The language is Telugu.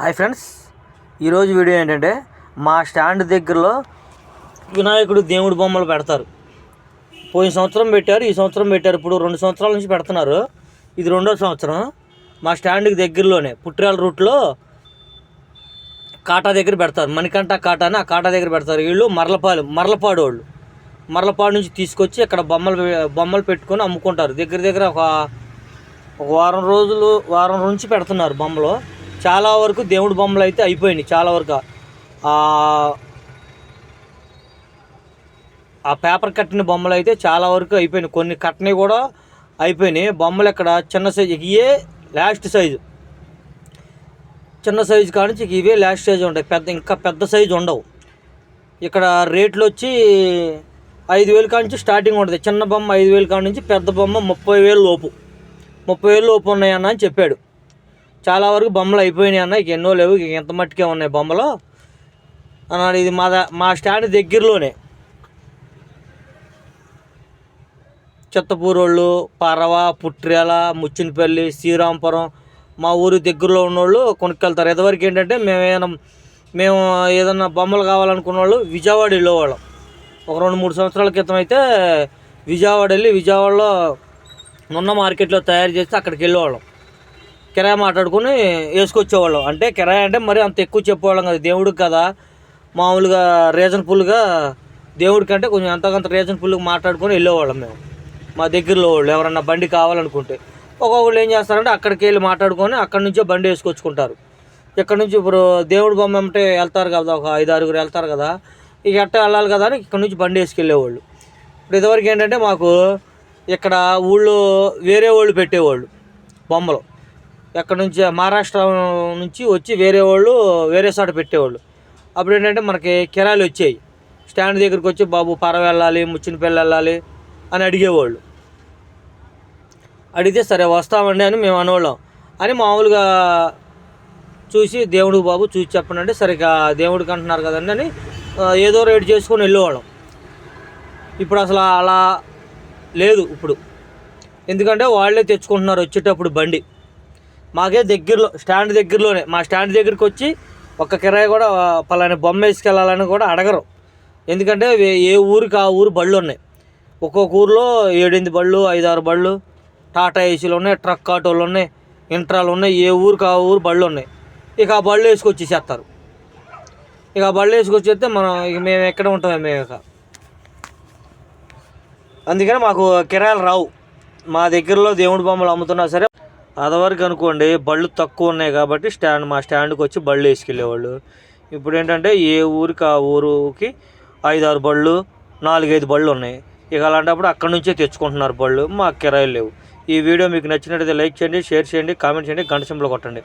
హాయ్ ఫ్రెండ్స్ ఈరోజు వీడియో ఏంటంటే మా స్టాండ్ దగ్గరలో వినాయకుడు దేవుడి బొమ్మలు పెడతారు. పోయిన సంవత్సరం పెట్టారు ఈ సంవత్సరం పెట్టారు. ఇప్పుడు రెండు సంవత్సరాల నుంచి పెడుతున్నారు. ఇది రెండో సంవత్సరం. మా స్టాండ్కి దగ్గరలోనే పుట్టిరాల రూట్లో కాటా దగ్గర పెడతారు. మణికంఠ కాటాని ఆ కాటా దగ్గర పెడతారు. వీళ్ళు మరలపాలు మరలపాడు వాళ్ళు. మరలపాడు నుంచి తీసుకొచ్చి అక్కడ బొమ్మలు బొమ్మలు పెట్టుకొని అమ్ముకుంటారు. దగ్గర దగ్గర ఒక ఒక వారం రోజులు వారం నుంచి పెడుతున్నారు బొమ్మలు. చాలా వరకు దేవుడి బొమ్మలు అయితే అయిపోయినాయి చాలా వరకు. ఆ పేపర్ కట్టిన బొమ్మలు అయితే చాలా వరకు అయిపోయినాయి. కొన్ని కట్టినవి కూడా అయిపోయినాయి. బొమ్మలు ఇక్కడ చిన్న సైజు ఇవే లాస్ట్ సైజు చిన్న సైజు కానించి ఇవే లాస్ట్ సైజు ఉంటాయి. పెద్ద ఇంకా పెద్ద సైజు ఉండవు. ఇక్కడ రేట్లు వచ్చి ఐదు వేలు కాడ నుంచి స్టార్టింగ్ ఉంటుంది. చిన్న బొమ్మ ఐదు వేలు కాడ నుంచి పెద్ద బొమ్మ ముప్పై వేలు లోపు. ముప్పై వేలు లోపు ఉన్నాయన్న అని చెప్పాడు. చాలా వరకు బొమ్మలు అయిపోయినాయి అన్న. ఇక ఎన్నో లేవు. ఇక ఎంత మట్టుకే ఉన్నాయి బొమ్మలు? అన్నాడు ఇది మా మా స్టాండ్ దగ్గరలోనే. చిత్తపూరోళ్ళు పరవ పుట్ర్యాల ముచ్చినపల్లి శ్రీరాంపురం మా ఊరి దగ్గరలో ఉన్నోళ్ళు కొనుక్కెళ్తారు. ఇదివరకు ఏంటంటే మేము ఏమైనా మేము ఏదన్నా బొమ్మలు కావాలనుకున్న వాళ్ళు విజయవాడ వెళ్ళేవాళ్ళం. ఒక రెండు మూడు సంవత్సరాల క్రితం అయితే విజయవాడ వెళ్ళి విజయవాడలో ఉన్న మార్కెట్లో తయారు చేస్తే అక్కడికి వెళ్ళేవాళ్ళం. కిరాయి మాట్లాడుకుని వేసుకొచ్చేవాళ్ళం. అంటే కిరాయి అంటే మరి అంత ఎక్కువ చెప్పేవాళ్ళం కదా. దేవుడికి కదా మామూలుగా రీజనబుల్గా దేవుడికి అంటే కొంచెం అంతకంత రీజనబుల్గా మాట్లాడుకొని వెళ్ళేవాళ్ళం మేము. మా దగ్గరలో వాళ్ళు ఎవరన్నా బండి కావాలనుకుంటే. ఒక్కొక్కళ్ళు ఏం చేస్తారంటే అక్కడికి వెళ్ళి మాట్లాడుకొని అక్కడి నుంచే బండి వేసుకొచ్చుకుంటారు. ఇక్కడ నుంచి ఇప్పుడు దేవుడి బొమ్మ అంటే వెళ్తారు కదా ఒక ఐదు ఆరుగురు వెళ్తారు కదా ఇక ఎట్ట వెళ్ళాలి కదా అని ఇక్కడ నుంచి బండి వేసుకెళ్ళేవాళ్ళు. ఇప్పుడు ఇదివరకు ఏంటంటే మాకు ఇక్కడ ఊళ్ళో వేరే వాళ్ళు పెట్టేవాళ్ళు బొమ్మలు. ఎక్కడ నుంచి మహారాష్ట్ర నుంచి వచ్చి వేరే వాళ్ళు వేరే చోట పెట్టేవాళ్ళు. అప్పుడు ఏంటంటే మనకి కిరాయిలు వచ్చాయి. స్టాండ్ దగ్గరికి వచ్చి బాబు పరవ వెళ్ళాలి ముచ్చినపల్లి వెళ్ళాలి అని అడిగేవాళ్ళు. అడిగితే సరే వస్తామండి అని మేము అనేవాళ్ళం. అని మామూలుగా చూసి దేవుడికి బాబు చూసి చెప్పండి అంటే సరే దేవుడికి అంటున్నారు కదండి అని ఏదో రేటు చేసుకొని వెళ్ళేవాళ్ళం. ఇప్పుడు అసలు అలా లేదు ఇప్పుడు. ఎందుకంటే వాళ్ళే తెచ్చుకుంటున్నారు వచ్చేటప్పుడు బండి. మాకే దగ్గరలో స్టాండ్ దగ్గరలోనే. మా స్టాండ్ దగ్గరికి వచ్చి ఒక్క కిరాయి కూడా పలానా బొమ్మ వేసుకెళ్ళాలని కూడా అడగరు. ఎందుకంటే ఏ ఊరికి ఆ ఊరు బళ్ళు ఉన్నాయి. ఒక్కొక్క ఊరిలో ఏడెనిమిది బళ్ళు ఐదారు బళ్ళు టాటా ఏసీలు ఉన్నాయి ట్రక్ ఆటోలు ఉన్నాయి ఇంట్రాలు ఉన్నాయి ఏ ఊరికి ఆ ఊరు బళ్ళు ఉన్నాయి. ఇక ఆ బళ్ళు వేసుకొచ్చేసేస్తారు. ఇక ఆ బళ్ళు వేసుకొచ్చేస్తే మనం ఇక మేము ఎక్కడ ఉంటాం మేము ఇక. అందుకని మాకు కిరాయిలు రావు. మా దగ్గరలో దేవుడి బొమ్మలు అమ్ముతున్నా సరే అదవరకు అనుకోండి బళ్ళు తక్కువ ఉన్నాయి కాబట్టి స్టాండ్ మా స్టాండ్కి వచ్చి బళ్ళు వేసుకెళ్ళేవాళ్ళు. ఇప్పుడు ఏంటంటే ఏ ఊరికి ఆ ఊరికి ఐదారు బళ్ళు నాలుగైదు బళ్ళు ఉన్నాయి. ఇక అలాంటప్పుడు అక్కడి నుంచే తెచ్చుకుంటున్నారు బళ్ళు. మాకు కిరాయిలు లేవు. ఈ వీడియో మీకు నచ్చినట్లయితే లైక్ చేయండి షేర్ చేయండి కామెంట్ చేయండి గంట సింబల్ కొట్టండి.